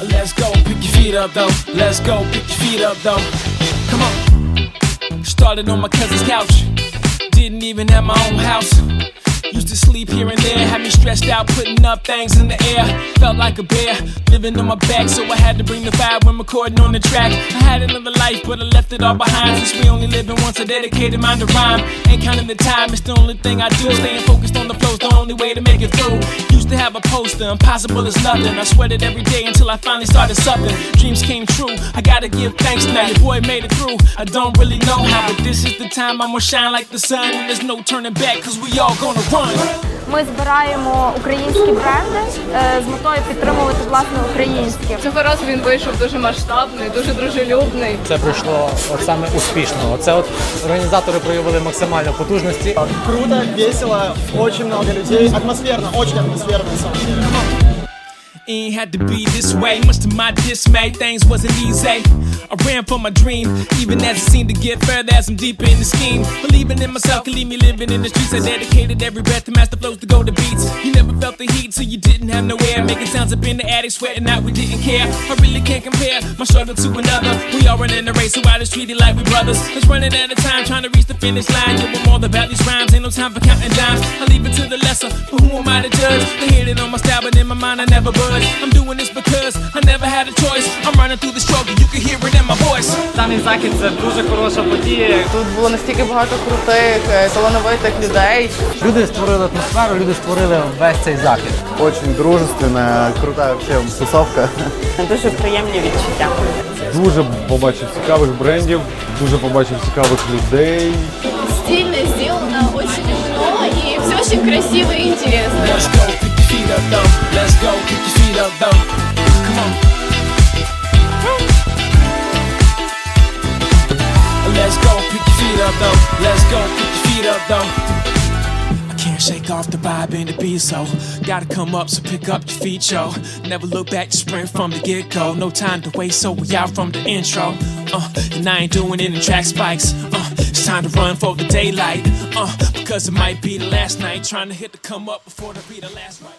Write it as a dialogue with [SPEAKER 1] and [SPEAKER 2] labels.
[SPEAKER 1] Let's go, pick your feet up though. Let's go, pick your feet up though. Come on. Started on my cousin's couch. Didn't even have my own house. Used to sleep here and there, had me stressed out, putting up things in the air. Felt like a bear, living on my back, so I had to bring the vibe when recording on the track. I had another life, but I left it all behind. Since we only living once, I dedicated mine to rhyme. Ain't counting the time, it's the only thing I do. Staying focused on the flow's the only way to make it through. Used to have a poster, impossible is nothing. I sweated every day until I finally started something. Dreams came true, I gotta give thanks now. Your boy made it through. I don't really know how, but this is the time I'ma shine like the sun. And there's no turning back, cause we all gonna run.
[SPEAKER 2] Ми збираємо українські бренди е, з метою підтримувати власне українське.
[SPEAKER 3] Цього разу він вийшов дуже масштабний, дуже дружелюбний.
[SPEAKER 4] Це пройшло от саме успішно. Це от організатори проявили максимально потужності.
[SPEAKER 5] Круто, весело, дуже багато людей. Атмосферно, дуже атмосферно.
[SPEAKER 1] Ain't had to be this way. Much to my dismay, things wasn't easy. I ran for my dream, even as it seemed to get further as I'm deeper in the scheme. Believing in myself can leave me living in the streets. I dedicated every breath to master flows to go to beats. You never felt the heat, so you didn't have no air. Making sounds up in the attic, sweating out, we didn't care. I really can't compare my struggle to another. We all running the race, so I just treat it like we brothers. Let's run it at a time, trying to reach the finish line. Yeah, we're all about these rhymes, ain't no time for counting dimes. I leave it to the lesser, but who am I to judge? They hate it on my style, but in my mind I never budge. I'm doing this because I never had a choice. I'm running through the struggle, you can hear it in my voice.
[SPEAKER 6] Даний захід це дуже хороша подія.
[SPEAKER 3] Тут було настільки багато крутих, е, талановитих людей.
[SPEAKER 4] Люди створили атмосферу, люди створили весь цей захід.
[SPEAKER 7] Очень дружественная, крутая вообще тусовка.
[SPEAKER 8] Дуже приємні відчуття.
[SPEAKER 9] Дуже побачив цікавих брендів, дуже побачив цікавих людей.
[SPEAKER 3] Стильно сделано, очень умно и все очень красиво и интересно.
[SPEAKER 1] Feet up though. Let's go, pick your feet up though. Come on. Let's go, pick your feet up though. Let's go, pick your feet up though. I can't shake off the vibe and the beat, so gotta come up, so pick up your feet, yo. Never look back, just sprint from the get go. No time to waste, so we out from the intro. Uh, and I ain't doing it in track spikes. Uh, it's time to run for the daylight. Uh, because it might be the last night, trying to hit the come up before the be the last right.